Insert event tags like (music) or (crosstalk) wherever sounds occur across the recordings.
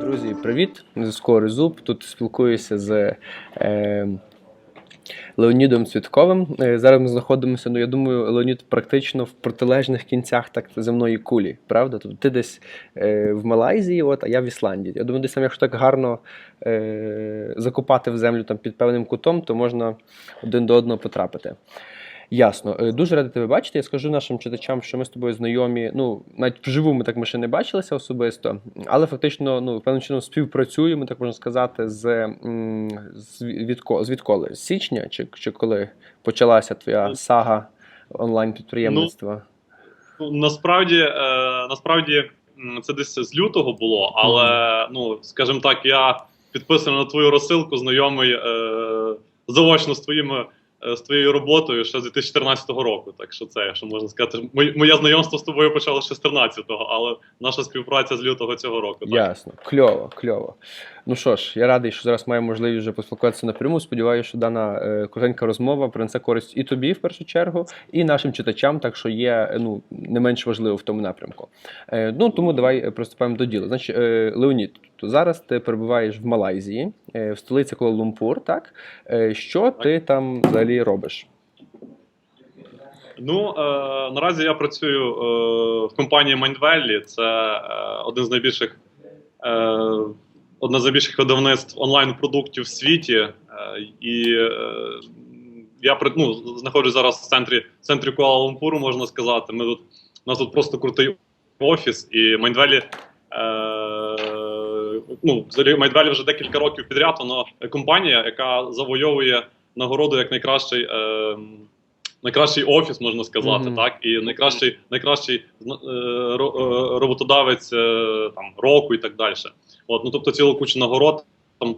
Друзі, привіт! Зв'язку Резуб. Тут спілкуюся з е, Леонідом Цвітковим. Е, зараз ми знаходимося, ну я думаю, Леонід практично в протилежних кінцях так земної кулі, правда? Тобто ти десь е, в Малайзії, от, а я в Ісландії. Я думаю, десь там, якщо так гарно е, закопати в землю там, під певним кутом, то можна один до одного потрапити. Ясно. Е, Дуже радий тебе бачити. Я скажу нашим читачам, що ми з тобою знайомі. Ну, навіть вживу ми так ми ще не бачилися особисто, але фактично, ну, певним чином співпрацюємо, так можна сказати, з, з відко, з відколи? З січня чи, чи коли почалася твоя сага онлайн-підприємництва? Ну, насправді, е, насправді це десь з лютого було, але ну, скажімо так, я підписаний на твою розсилку, знайомий е, заочно з твоїми. Е, З твоєю роботою ще з 2014 року, так що це, що можна сказати, моє, знайомство з тобою почалося з 14-го, але наша співпраця з лютого цього року. Так. Ясно, кльово, кльово. Ну що ж, я радий, що зараз маємо можливість вже поспілкуватися напряму. Сподіваюся, що дана е, коротенька розмова принесе користь і тобі в першу чергу, і нашим читачам, так що є е, ну, не менш важливо в тому напрямку. Е, ну тому давай приступаємо до діла. Значить, е, Леонід, то зараз ти перебуваєш в Малайзії, е, в столиці Куала-Лумпур, так? Е, що ти там взагалі робиш? Ну е, наразі я працюю е, в компанії Mindvalley. Це е, один з найбільших е, одне з найбільших видавництв онлайн-продуктів в світі. Е, і е, я ну, знаходжусь зараз в центрі, в центрі Куала-Лумпуру, можна сказати. Ми тут, у нас тут просто крутий офіс, і Mindvalley Е, ну, Mindvalley вже декілька років підряд. Воно компанія, яка завойовує нагороду як найкращий. Е, Найкращий офіс, можна сказати, Мгм. так, і найкращий, найкращий е, е, роботодавець е, там, року і так далі. От, ну, тобто цілу кучу нагород. Там,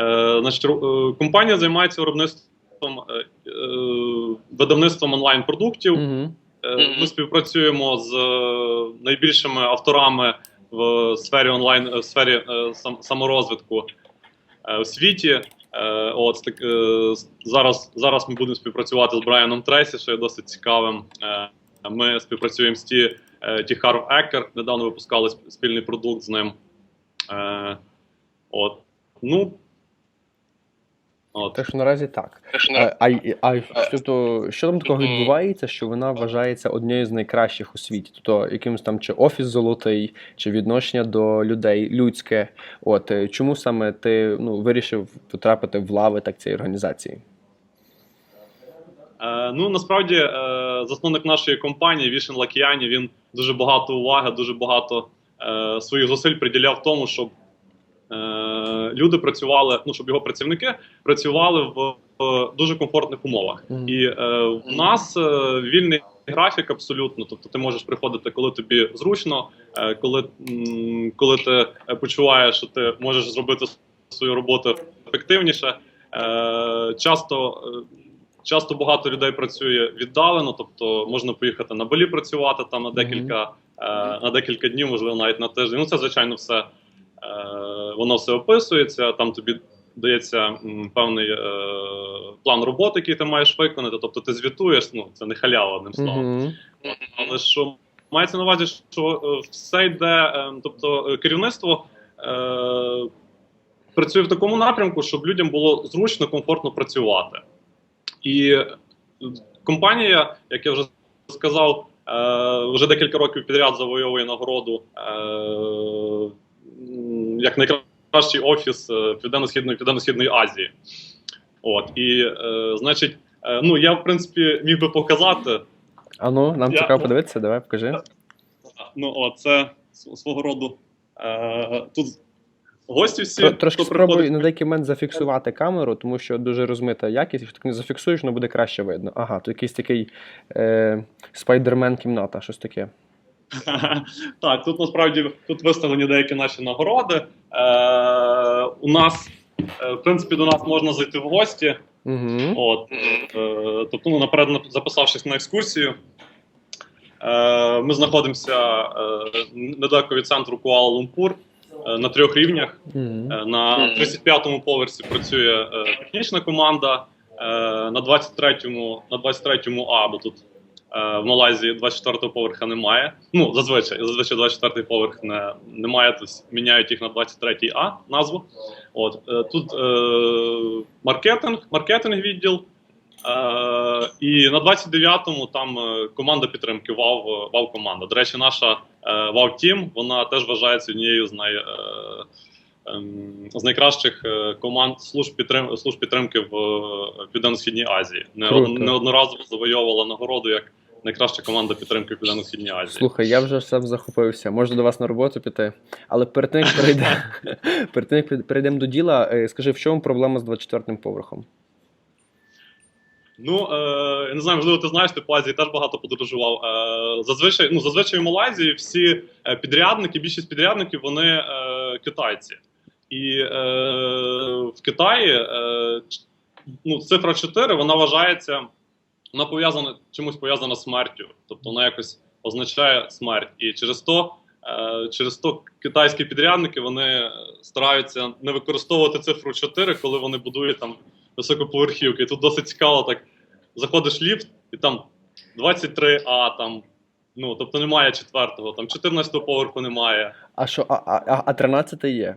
е, значить, е, компанія займається виробництвом е, е, видавництвом онлайн-продуктів. Угу. Е, Ми співпрацюємо з е, найбільшими авторами в сфері онлайн, е, в сфері е, сам, саморозвитку е, у світі. Е, От так, е, зараз, зараз ми будемо співпрацювати з Брайаном Тресі, що є досить цікавим. Е, Ми співпрацюємо з ті, е, ті Харв Екер. Недавно випускали спільний продукт з ним. Е, От. Ну. От. Так що наразі так. А, а, а що, то, що там такого відбувається, що вона вважається однією з найкращих у світі? Тобто якимось там чи офіс золотий, чи відношення до людей людське. От е, чому саме ти ну, вирішив потрапити в лави так цієї організації? Е, ну насправді е, засновник нашої компанії Вішен Лакіяні він дуже багато уваги, дуже багато е, своїх зусиль приділяв тому, щоб е, люди працювали, ну щоб його працівники працювали в, в дуже комфортних умовах. І е, в нас е, вільний графік абсолютно. Тобто ти можеш приходити, коли тобі зручно, е, коли, м, коли ти почуваєш, що ти можеш зробити свою роботу ефективніше. Е, часто, часто багато людей працює віддалено, тобто можна поїхати на Балі працювати там на декілька, на декілька днів, можливо, навіть на тиждень. Ну, це звичайно все е, воно все описується. Там тобі дається певний е, план роботи, який ти маєш виконати. Тобто ти звітуєш, ну це не халява одним словом. Угу. Але що мається на увазі, що е, все йде, е, тобто е, керівництво е, працює в такому напрямку, щоб людям було зручно, комфортно працювати. І е, компанія, як я вже сказав, е, вже декілька років підряд завойовує нагороду е, як найкращий офіс е, Південно-Східної Південно-Східної Азії. От, і, е, значить, е, ну я в принципі міг би показати. А ну, нам Я- цікаво подивитися, давай покажи. Ну, о, це свого роду. Е, тут гості всі. Трошки хто спробуй на деякий момент зафіксувати камеру, тому що дуже розмита якість. Якщо ти не зафіксуєш, воно буде краще видно. Ага, то якийсь такий е, спайдермен кімната, щось таке. (laughs) так, тут насправді тут виставлені деякі наші нагороди. Е, у нас, е, в принципі, до нас можна зайти в гості. Угу. От, е, тобто, ну, наперед записавшись на екскурсію. Е, ми знаходимося е, недалеко від центру Куала-Лумпур на трьох рівнях. Е, На 35-му поверсі працює е, технічна команда. е, На 23-му, на 23-му А, бо тут Е, в Малайзії 24-го поверха немає. Ну, зазвичай, зазвичай 24-й поверх не, немає, тобто міняють їх на 23-й А назву. От е, тут е, маркетинг, маркетинг відділ. Е, і на 29-му там е, команда підтримки Вау, Вау команда. До речі, наша е, Вау Тім, вона теж вважається однією з най. Е, ем, з найкращих е, команд служб підтрим служб підтримки в е, Південно-Східній Азії. Не неодноразово завойовувала нагороду як найкраща команда підтримки в Південно-Східній Азії. Слухай, я вже сам захопився. Можу до вас на роботу піти. Але перед тим, як перейдемо, (laughs) перейдемо до діла, е, скажи, в чому проблема з 24-м поверхом? Ну е, не знаю, можливо, ти знаєш, ти по Азії теж багато подорожував. Е, зазвичай, ну зазвичай в Малайзії всі е, підрядники, більшість підрядників вони е, китайці. І е, в Китаї е, ну, цифра 4 вона вважається, вона пов'язана чимось пов'язана з смертю. Тобто вона якось означає смерть. І через то, е, через то китайські підрядники вони стараються не використовувати цифру 4, коли вони будують там високоповерхівки. Тут досить цікаво, так заходиш в ліфт, і там 23А, там, ну, тобто немає четвертого, там 14-го поверху немає. А що, а, а, а- а 13 є?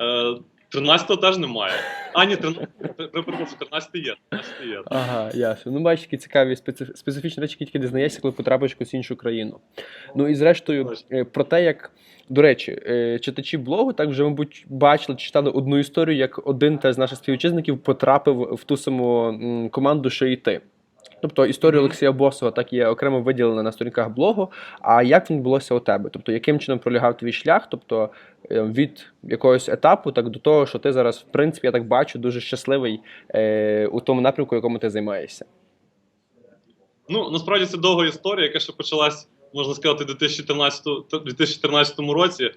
Е, 13-го теж немає. А, ні, 13, перепрошую, 13 є. 13 є. Ага, ясно. Ну, бачиш, які цікаві специф- специфічні речі, які тільки дізнаєшся, коли потрапиш в якусь іншу країну. Ну і зрештою, е, про те, як. До речі, е, читачі блогу так вже, мабуть, бачили, читали одну історію, як один та з наших співвітчизників потрапив в ту саму команду, що і ти. Тобто історія. Олексія Босова так є окремо виділена на сторінках блогу. А як він відбулося у тебе? Тобто, яким чином пролягав твій шлях? Тобто е, від якогось етапу, так до того, що ти зараз, в принципі, я так бачу, дуже щасливий е, у тому напрямку, якому ти займаєшся. Ну, насправді це довга історія, яка ще почалась, можна сказати, у 2014, 2014 році,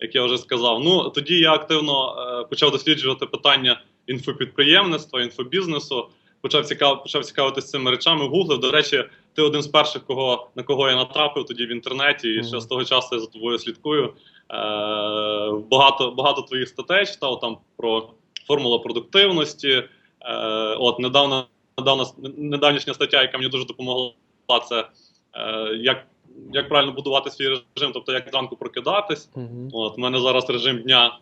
як я вже сказав. Ну, тоді я активно е, почав досліджувати питання інфопідприємництва, інфобізнесу, почав, цікав, почав цікавитися цими речами, гуглив. До речі, ти один з перших, кого, на кого я натрапив тоді в інтернеті, і ще з того часу я за тобою слідкую. Е, багато, багато твоїх статей читав там про формула продуктивності. Е, от недавно недавно недавнішня стаття, яка мені дуже допомогла, це е, як, як правильно будувати свій режим, тобто як зранку прокидатись. Угу. От, у мене зараз режим дня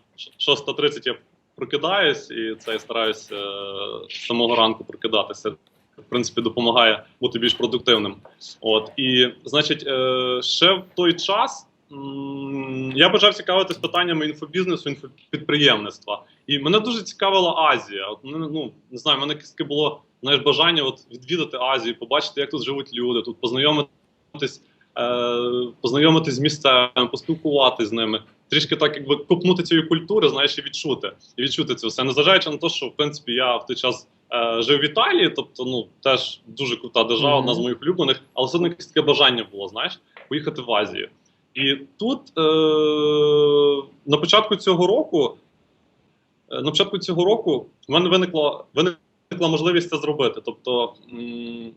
6.30 я прокидаюсь, і це я стараюсь е, з самого ранку прокидатися. В принципі, допомагає бути більш продуктивним. От і значить, е, ще в той час я почав цікавитись питаннями інфобізнесу, інфопідприємництва. І мене дуже цікавила Азія. От ну не знаю, мене таке було знаєш, бажання от відвідати Азію, побачити, як тут живуть люди, тут познайомитись, е, познайомитись з місцевими, поспілкуватись з ними, трішки так, якби копнути цієї культури, знаєш, і відчути. І відчути це все. Незважаючи на те, що в принципі я в той час е, жив в Італії, тобто, ну теж дуже крута держава, Мгм. одна з моїх улюблених, але все одно якесь таке бажання було, знаєш, поїхати в Азію. І тут е, на початку цього року. Е, На початку цього року в мене виникла, виникла можливість це зробити. Тобто, м,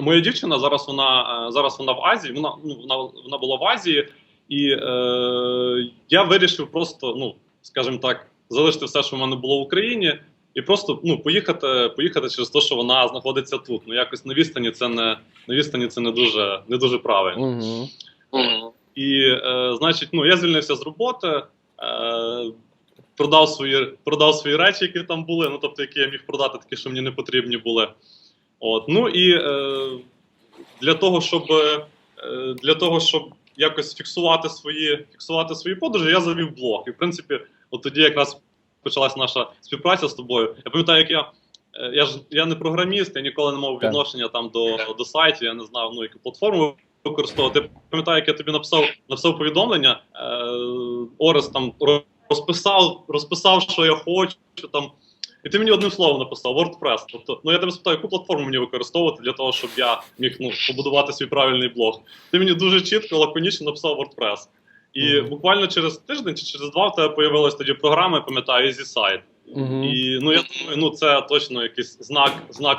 моя дівчина зараз вона е, зараз вона в Азії, вона ну вона, вона була в Азії, і е, я вирішив просто, ну скажімо так, залишити все, що в мене було в Україні, і просто ну поїхати, поїхати через те, що вона знаходиться тут. Ну якось на відстані це не на відстані це не дуже не дуже правильно. Угу. І, е, значить, ну, я звільнився з роботи, е, продав, свої, продав свої речі, які там були, ну, тобто, які я міг продати, такі, що мені не потрібні були. От. Ну і е, для того, щоб, е, для того, щоб якось фіксувати свої, фіксувати свої подорожі, я завів блог. І, в принципі, от тоді якраз почалась наша співпраця з тобою. Я пам'ятаю, як я. е, Я ж я не програміст, я ніколи не мав Так. відношення там до, до сайтів, я не знав, ну, яку платформу використовувати. Я пам'ятаю, як я тобі написав, написав повідомлення. Е, Орес там ро- розписав, розписав, що я хочу там. І ти мені одним словом написав WordPress. Тобто, ну я тебе спитав, яку платформу мені використовувати для того, щоб я міг ну, побудувати свій правильний блог. Ти мені дуже чітко, лаконічно написав WordPress. І Мгм. буквально через тиждень чи через два в тебе появилась тоді програма, я пам'ятаю, EasySite. Угу. І ну я думаю, ну це точно якийсь знак, знак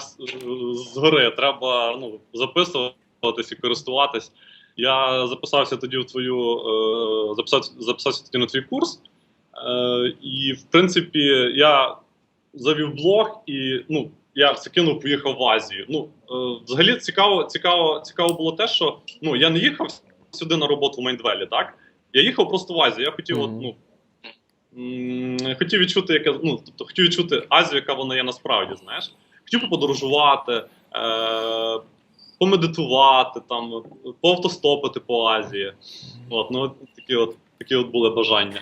згори. Треба ну, записуватись і користуватись. Я записався тоді в твою е, записався, записався тоді на твій курс. Е, і в принципі, я завів блог, і ну, я все кинув, поїхав в Азію. Ну, е, взагалі цікаво, цікаво, цікаво було те, що ну, я не їхав сюди на роботу в Майндвелі, так? Я їхав просто в Азію. Я хотів, от, ну, м, хотів відчути, яке, ну, тобто хотів відчути Азію, яка вона є насправді, знаєш. Хотів подорожувати, е, помедитувати, там, поавтостопити по Азії. От, ну, такі от, такі от були бажання.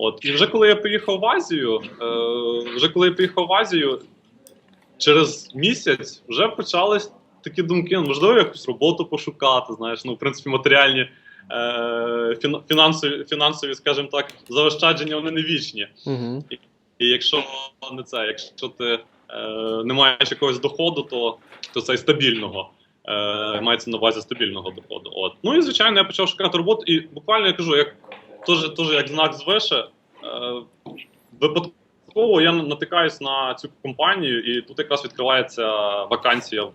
От. І вже коли я приїхав в Азію, е, вже коли я приїхав в Азію, через місяць вже почались такі думки, ну, можливо, якусь роботу пошукати, знаєш, ну, в принципі, матеріальні, е, фінансові, фінансові, скажімо так, заощадження вони не вічні. Угу. І якщо не це, якщо ти е, не маєш якогось доходу, то, то це стабільного. Е, мається на увазі стабільного доходу. От. Ну і звичайно, я почав шукати роботу, і буквально я кажу, як теж, теж як знак звише, е, випадково я натикаюсь на цю компанію, і тут якраз відкривається вакансія в,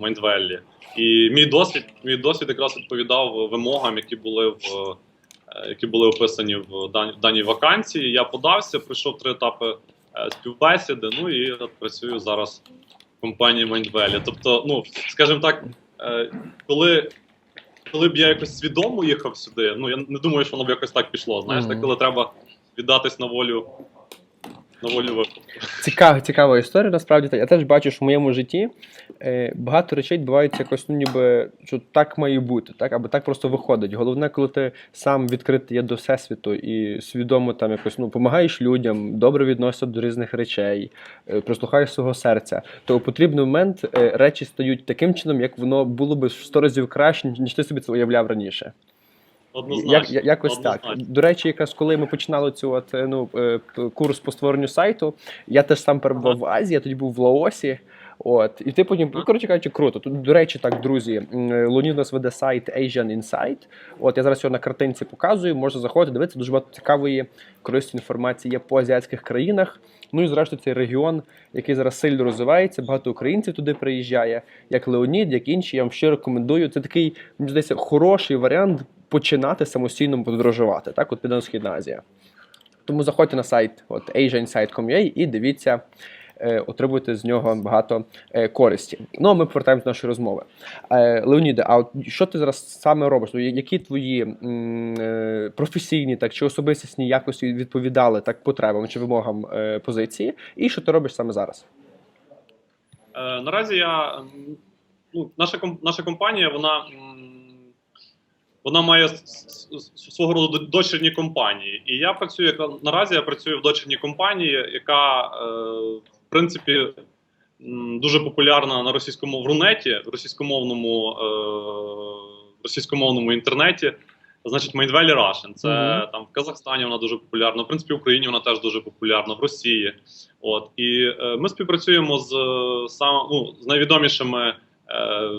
Майндвеллі. І мій досвід, мій досвід якраз відповідав вимогам, які були в. е, Які були описані в даній, вакансії. Я подався, пройшов три етапи е, співбесіди. Ну і працюю зараз в компанії Mindvalley. Тобто, ну скажімо так, коли, коли б я якось свідомо їхав сюди, ну я не думаю, що воно б якось так пішло. Знаєш, Мгм. так коли треба віддатись на волю волю випадку. Цікава, цікава історія, насправді. Я теж бачу, що в моєму житті е, багато речей відбуваються якось, ну ніби що так має бути, так, або так просто виходить. Головне, коли ти сам відкритий є до всесвіту і свідомо там якось ну, допомагаєш людям, добре відносишся до різних речей, е, прислухаєш свого серця, то у потрібний момент е, речі стають таким чином, як воно було би в сто разів краще, ніж ти собі це уявляв раніше. Однозначно. Як, якось так. однозначно. До речі, якраз коли ми починали цю от, е, ну, е, курс по створенню сайту, я теж сам перебував в Азії, я тоді був в Лаосі. От, і ти потім, ну, коротше кажучи, круто. Тут, до речі, так, друзі, е, Леонід у нас веде сайт Asian Insight. От я зараз його на картинці показую, можна заходити, дивитися, дуже багато цікавої, корисної інформації є по азіатських країнах. Ну і зрештою цей регіон, який зараз сильно розвивається, багато українців туди приїжджає, як Леонід, як інші. Я вам ще рекомендую. Це такий, мені здається, хороший варіант починати самостійно подорожувати. Так, от Південно-Східна Азія. Тому заходьте на сайт от asiainsight.com.ua і дивіться, е, отримуйте з нього багато е, користі. Ну а ми повертаємося до нашої розмови. Е, Леоніде, а от що ти зараз саме робиш? Ну, які твої е, професійні так чи особистісні якості відповідали так потребам чи вимогам е, позиції? І що ти робиш саме зараз? Е, наразі я ну, наша наша компанія, вона. Вона має свого роду дочірні компанії. І я працюю яка наразі я працюю в дочірній компанії, яка е, в принципі дуже популярна на російському в Рунеті, в російськомовному, е, російськомовному інтернеті. Значить, Mindvalley Russian. Це Мгм. там в Казахстані вона дуже популярна. В принципі, в Україні вона теж дуже популярна, в Росії. От і е, ми співпрацюємо з е, сам, ну, з найвідомішими е,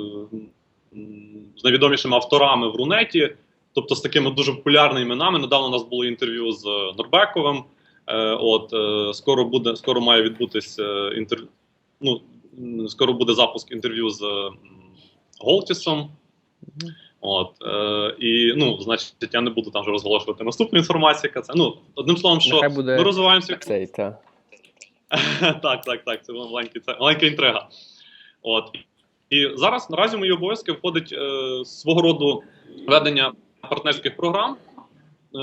з найвідомішими авторами в Рунеті, тобто з такими дуже популярними іменами. Недавно у нас було інтерв'ю з Норбековим. Е, от е, скоро буде, скоро має відбутись е, інтерв'ю. Ну, скоро буде запуск інтерв'ю з Голтісом. От, е, і ну, значить, я не буду там вже розголошувати наступну інформацію, яка це. Ну, одним словом, що буде ми розвиваємося цей та. (laughs) так, так, так. Це це маленька інтрига. От. І зараз наразі мої обов'язки входить е, свого роду ведення партнерських програм, е,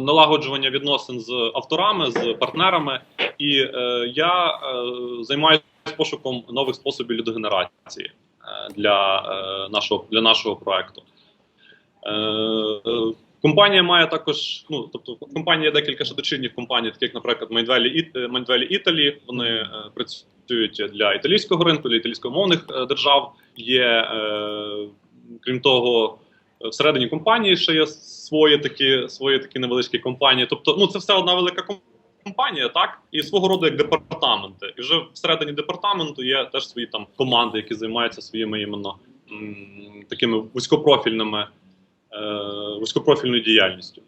налагоджування відносин з авторами, з партнерами. І е, я е, займаюся пошуком нових способів лідогенерації е, для, е, нашого, для нашого проекту. Е, е, Компанія має також, ну тобто, в компанії є декілька ще дочірніх компаній, таких, наприклад, Mindvalley Italy. Вони е, працюють для італійського ринку, для італійськомовних е, держав. Є, е, крім того, всередині компанії ще є свої такі, свої такі невеличкі компанії. Тобто, ну це все одна велика компанія, так і свого роду як департаменти. І вже всередині департаменту є теж свої там команди, які займаються своїми іменно такими вузькопрофільними е, вузькопрофільною діяльністю.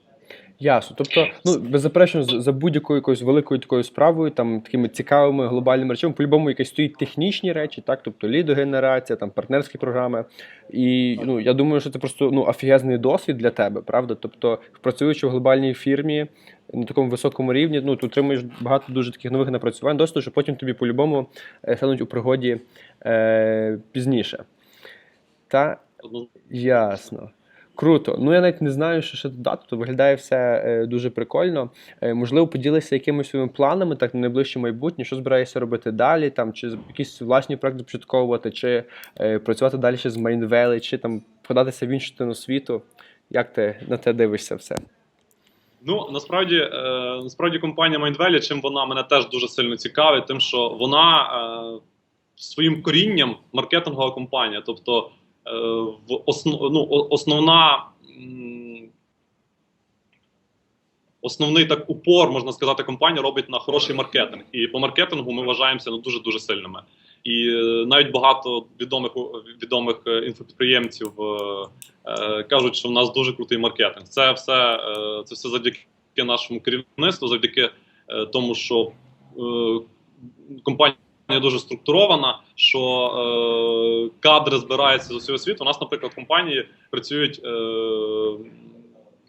Ясно. Тобто, ну беззаперечно, за будь-якою якоюсь великою такою справою, там такими цікавими глобальними речами, по-любому якісь стоїть технічні речі, так, тобто лідогенерація, там партнерські програми. І ну я думаю, що це просто ну офігезний досвід для тебе, правда? Тобто, працюючи в глобальній фірмі на такому високому рівні, ну ти отримуєш багато дуже таких нових напрацювань, досвіду, що потім тобі по-любому е, стануть у пригоді е, пізніше. Та Ясно. Круто. Ну я навіть не знаю, що ще додати. То виглядає все е, дуже прикольно. Е, можливо, поділися якимись своїми планами, так на найближче майбутнє, що збираєшся робити далі, там, чи якісь власні проекти започатковувати, чи е, працювати далі ще з Майнвели, чи там податися в іншу частину світу. Як ти на те дивишся все? Ну насправді, е, насправді компанія Mindvalley, чим вона мене теж дуже сильно цікавить, тим, що вона е, своїм корінням маркетингова компанія. Тобто, в основ, ну, основна. Основний так упор, можна сказати, компанія робить на хороший маркетинг. І по маркетингу ми вважаємося ну, дуже дуже сильними. І е, навіть багато відомих відомих е, інфопідприємців е, е, кажуть, що в нас дуже крутий маркетинг. Це все, е, це все завдяки нашому керівництву, завдяки е, тому, що е, компанія дуже структурована, що е, кадри збираються з усього світу. У нас, наприклад, в компанії працюють. Е,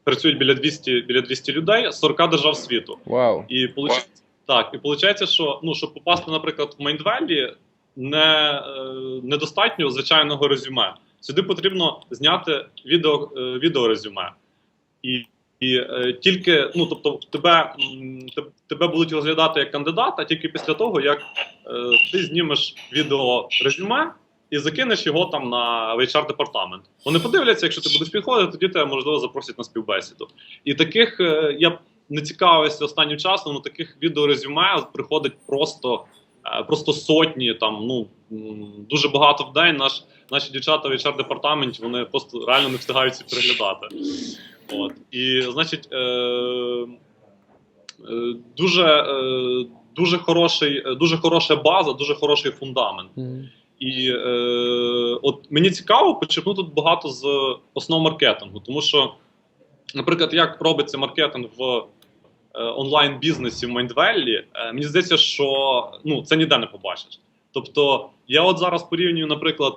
Працюють біля 200, біля 200 людей з 40 держав світу. Вау. І получається, так, і виходить, що ну, щоб попасти, наприклад, в Майндвелі, не, е, недостатньо звичайного резюме. Сюди потрібно зняти відео, е, відеорезюме. І, і е, тільки, ну тобто, тебе, тебе будуть розглядати як кандидата тільки після того, як е, ти знімеш відеорезюме і закинеш його там на HR департамент. Вони подивляться, якщо ти будеш підходити, тоді тебе можливо запросять на співбесіду. І таких е, я не цікавився останнім часом, ну таких відеорезюме приходить просто, е, просто сотні. Там ну дуже багато в день. Наш наші дівчата в HR департаменті вони просто реально не встигають ці переглядати. От і значить, е, е, дуже, е, дуже хороший, е, дуже хороша база, дуже хороший фундамент. Мгм. І е, от мені цікаво почерпнути тут багато з основ маркетингу, тому що, наприклад, як робиться маркетинг в е, онлайн-бізнесі в Майндвеллі, мені здається, що ну, це ніде не побачиш. Тобто, я от зараз порівнюю, наприклад,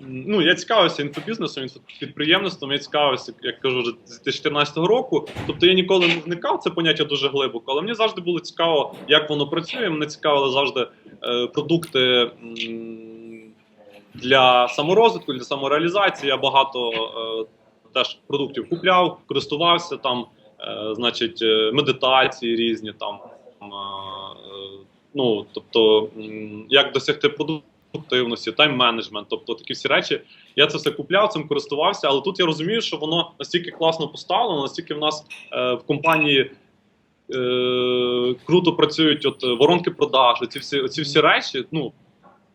ну я цікавився інфобізнесом, інфопідприємництвом, я цікавився, як кажу, вже з 2014 року. Тобто я ніколи не вникав це поняття дуже глибоко, але мені завжди було цікаво, як воно працює. Мене цікавили завжди е, продукти м, для саморозвитку, для самореалізації. Я багато е, теж продуктів купляв, користувався там, е, значить, е, медитації різні там. е, е, ну, тобто, як досягти продуктивності, тайм-менеджмент, тобто такі всі речі. Я це все купляв, цим користувався, але тут я розумію, що воно настільки класно поставлено, настільки в нас е, в компанії. Е, круто працюють от е, воронки продаж, ці всі, всі речі. Ну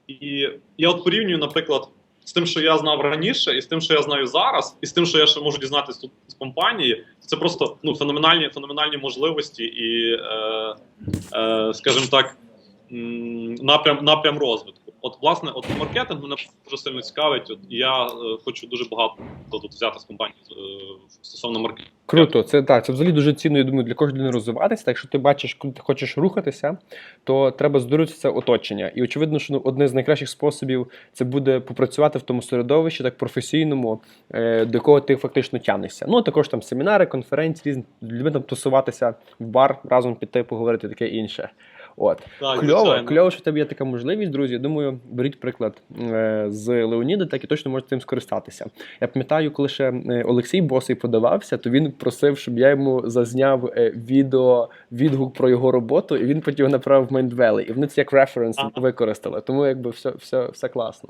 і я от порівнюю, наприклад, з тим, що я знав раніше, і з тим, що я знаю зараз, і з тим, що я ще можу дізнатися тут з компанії. Це просто ну феноменальні, феноменальні можливості і, е, е, скажімо так, напрям, напрям розвитку. От, власне, от маркетинг мене дуже сильно цікавить. От я е, хочу дуже багато тут взяти з компанії е, стосовно маркетингу. Круто, це так. Це взагалі дуже цінно, я думаю, для кожної розвиватися. Так, якщо ти бачиш, куди ти хочеш рухатися, то треба здоровитися це оточення. І очевидно, що ну, один з найкращих способів це буде попрацювати в тому середовищі, так професійному, е, до якого ти фактично тягнешся. Ну, а також там семінари, конференції, різні людьми там тусуватися в бар, разом піти, поговорити, таке інше. От. Так, Кльово, звичайно. кльово, що в тебе є така можливість, друзі. Думаю, беріть приклад е, з Леоніда, так і точно можете цим скористатися. Я пам'ятаю, коли ще е, Олексій Босий подавався, то він просив, щоб я йому зазняв е, відео, відгук про його роботу, і він потім його направив в Mindvalley. І вони це як референс Ага. використали. Тому якби все, все, все класно.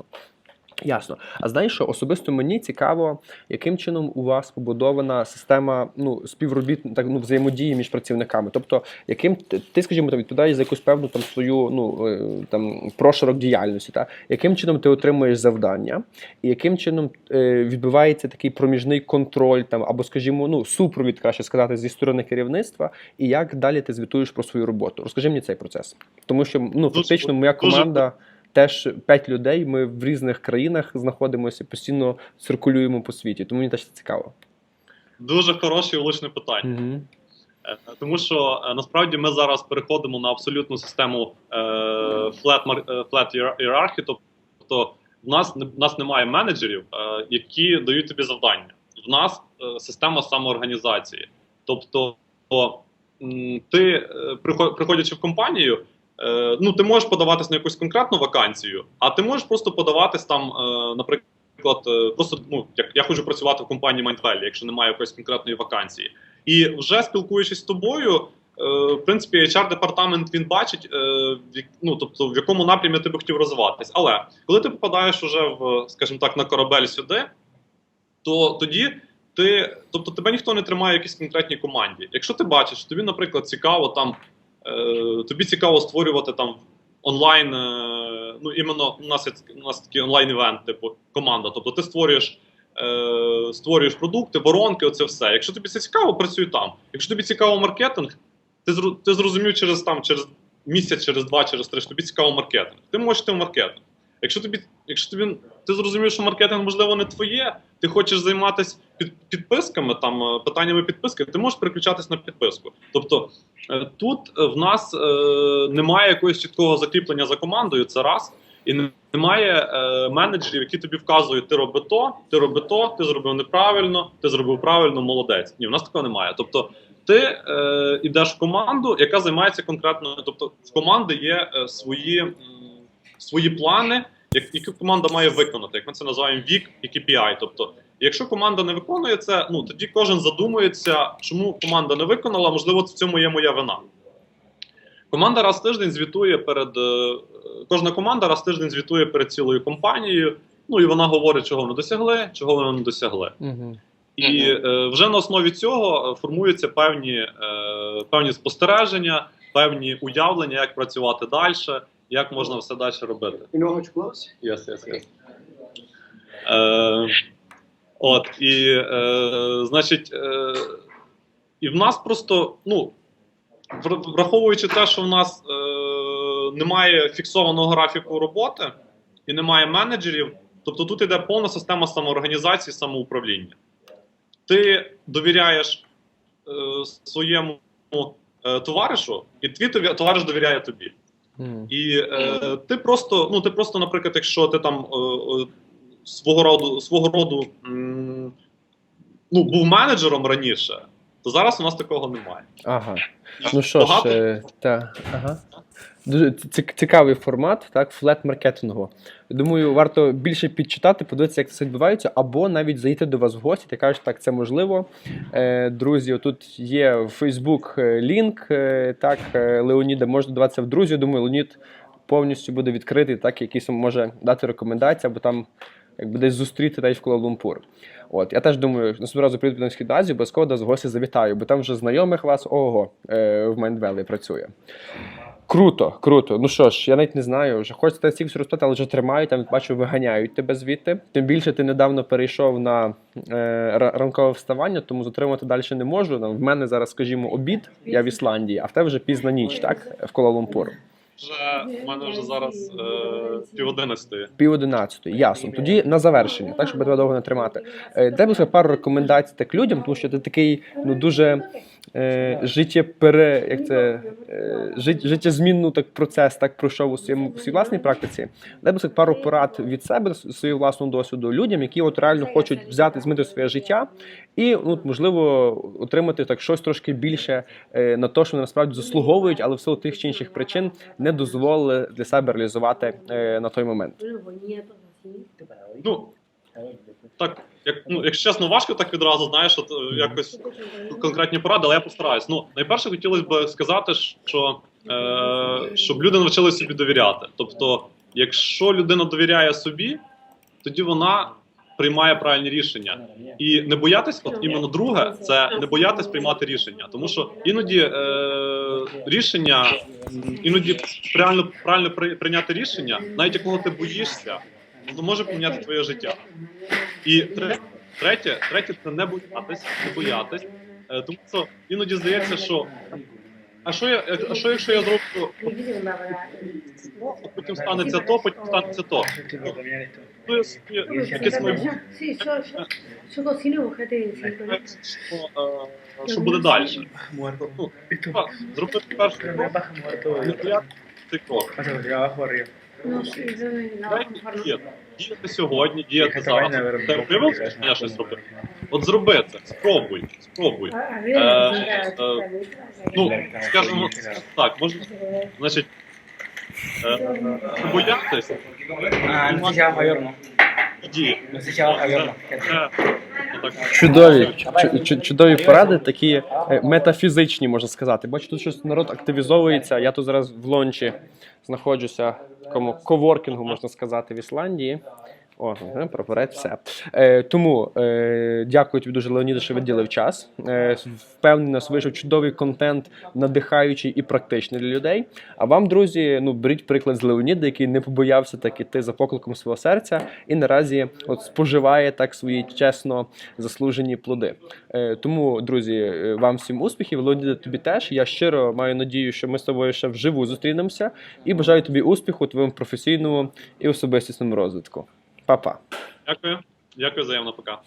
Ясно. А знаєш, що особисто мені цікаво, яким чином у вас побудована система ну, співробіт, так, ну, взаємодії між працівниками. Тобто, яким ти, скажімо, там, відповідаєш за якусь певну там свою ну, е, там, прошарок діяльності, та? яким чином ти отримуєш завдання, і яким чином е, відбувається такий проміжний контроль, там, або, скажімо, ну, супровід, краще сказати, зі сторони керівництва, і як далі ти звітуєш про свою роботу? Розкажи мені цей процес. Тому що ну, фактично моя команда теж п'ять людей. Ми в різних країнах знаходимося, постійно циркулюємо по світі. Тому мені теж це цікаво. дуже хороше і влучне питання. Угу. Тому що е, насправді ми зараз переходимо на абсолютну систему е, flat, е, flat hierarchy, тобто в нас, в нас немає менеджерів, е, які дають тобі завдання. В нас е, система самоорганізації. Тобто, ти, приходячи в компанію, е, ну, ти можеш подаватись на якусь конкретну вакансію, а ти можеш просто подаватись там, е, наприклад, е, просто ну, як я хочу працювати в компанії Mindvalley, якщо немає якоїсь конкретної вакансії. І вже спілкуючись з тобою, в принципі, HR-департамент він бачить, в ну, тобто, в якому напрямі ти би хотів розвиватись. Але коли ти попадаєш уже в, скажімо так, на корабель сюди, то тоді ти, тобто тебе ніхто не тримає в якійсь конкретній команді. Якщо ти бачиш, що тобі, наприклад, цікаво там, тобі цікаво створювати там онлайн, е, ну іменно у нас у нас такий онлайн-івент, типу команда. Тобто ти створюєш. Е, створюєш продукти, воронки, оце все. Якщо тобі це цікаво, працюй там. Якщо тобі цікаво маркетинг, ти, ти зрозумів через там, через місяць, через два, через три, що тобі цікаво маркетинг. Ти можеш йти в маркетинг. Якщо тобі, якщо тобі ти зрозумів, що маркетинг можливо не твоє, ти хочеш займатися під, підписками, там е, питаннями підписки, ти можеш переключатись на підписку. Тобто е, тут е, в нас е, немає якогось чіткого закріплення за командою, це раз. І немає е, менеджерів, які тобі вказують, ти роби то, ти роби то, ти зробив неправильно, ти зробив правильно, молодець. Ні, в нас такого немає. Тобто, ти е, йдеш в команду, яка займається конкретно. Тобто, в команди є е, свої, свої плани, які команда має виконати, як ми це називаємо вік і KPI. Тобто, якщо команда не виконує це, ну тоді кожен задумується, чому команда не виконала, можливо, в цьому є моя вина. Команда раз в тиждень звітує перед е, кожна команда раз в тиждень звітує перед цілою компанією. Ну і вона говорить, чого вони досягли, чого вони не досягли. Угу. І е, вже на основі цього е, формуються певні, е, певні спостереження, певні уявлення, як працювати далі, як можна все далі робити. Yes, yes, yes. Е, от, і, е, значить, е, і в нас просто, ну, враховуючи те, що в нас е, немає фіксованого графіку роботи і немає менеджерів, тобто тут йде повна система самоорганізації, самоуправління. Ти довіряєш е, своєму е, товаришу, і твій товариш довіряє тобі. І е, ти просто, ну ти просто, наприклад, якщо ти там е, е, свого роду свого роду м, ну, був менеджером раніше, то зараз у нас такого немає. Ага. Ну що ж, Багато? е, та, ага. Дуже ці- цікавий формат, так, флет-маркетингу. Думаю, варто більше підчитати, подивитися, як це відбувається, або навіть зайти до вас в гості та кажуть, так, це можливо. Е, друзі, тут є в Facebook е, лінк, е, так, Леоніда, можна додаватися в друзі. Думаю, Леонід повністю буде відкритий, так, якийсь може дати рекомендації, або там якби десь зустріти навіть в Куала-Лумпур. От, я теж думаю, наступного разу прийду на Схід Азію, обов'язково вас гості завітаю, бо там вже знайомих вас ого в Майндвелі працює. Круто, круто. Ну що ж, я навіть не знаю, вже хочеться стільки все розпитати, але вже тримають, там бачу, виганяють тебе звідти. Тим більше ти недавно перейшов на е, ранкове вставання, тому затримати далі не можу. Там, в мене зараз, скажімо, обід, я в Ісландії, а в тебе вже пізна ніч, так? В Куала-Лумпур. Вже в мене вже зараз е, пів одинадцятої. Пів одинадцятої, ясно. Тоді на завершення, так щоб тебе довго не тримати. Е, дай, будь ласка, пару рекомендацій так людям, тому що ти такий ну дуже е, життєпере, як це е, жит, життєзмінну так процес так пройшов у своєму у своїй власній практиці. Дай, будь ласка, пару порад від себе з своєї власного досвіду людям, які от реально хочуть взяти змінити своє життя і ну, можливо отримати так щось трошки більше е, на те, що вони насправді заслуговують, але в силу тих чи інших причин не дозволили для себе реалізувати е, на той момент. Ну, так, як, ну, якщо чесно, важко так відразу, знаєш, от, е, якось конкретні поради, але я постараюсь. Ну, найперше хотілося б сказати, що е, щоб люди навчилися собі довіряти. Тобто, якщо людина довіряє собі, тоді вона приймає правильні рішення. І не боятись, от іменно друге, це не боятись приймати рішення. Тому що іноді е, рішення, іноді правильно, правильно при- прийняти рішення, навіть якого ти боїшся, може поміняти твоє життя. І тре- третє, третє це не боятись, не боятись. Е, Тому що іноді здається, що а що я, а що якщо я зроблю, потім станеться то, потім станеться то. Що, буде далі. Muerto. Ну, зробити перший крок, не бояти цей крок. No. діяти. Діяти сьогодні, діяти зараз. Ти бажання una щось робити? От зроби це, спробуй, спробуй. Eh, eh, la letra, Ну, скажімо так, можна, значить, е, боятися Ah, no se llama Javier, no. і діяти. No se llama Javier, no. Це, так, Чудові, чу- чу- чудові поради, такі е, метафізичні, можна сказати. Бачу, тут щось народ активізовується. Я тут зараз в лончі знаходжуся такому коворкінгу, можна сказати, в Ісландії. О, ага, прапорець, все. Е, тому е, дякую тобі дуже, Леоніде, що виділив час. Е, впевнений, нас вийшов чудовий контент, надихаючий і практичний для людей. А вам, друзі, ну беріть приклад з Леоніда, який не побоявся так іти за покликом свого серця і наразі от споживає так свої чесно заслужені плоди. Е, тому, друзі, е, вам всім успіхів. Леоніде, тобі теж. Я щиро маю надію, що ми з тобою ще вживу зустрінемося і бажаю тобі успіху у твоєму професійному і особистісному розвитку. Па-па. Дякую. Дякую взаємно, пока.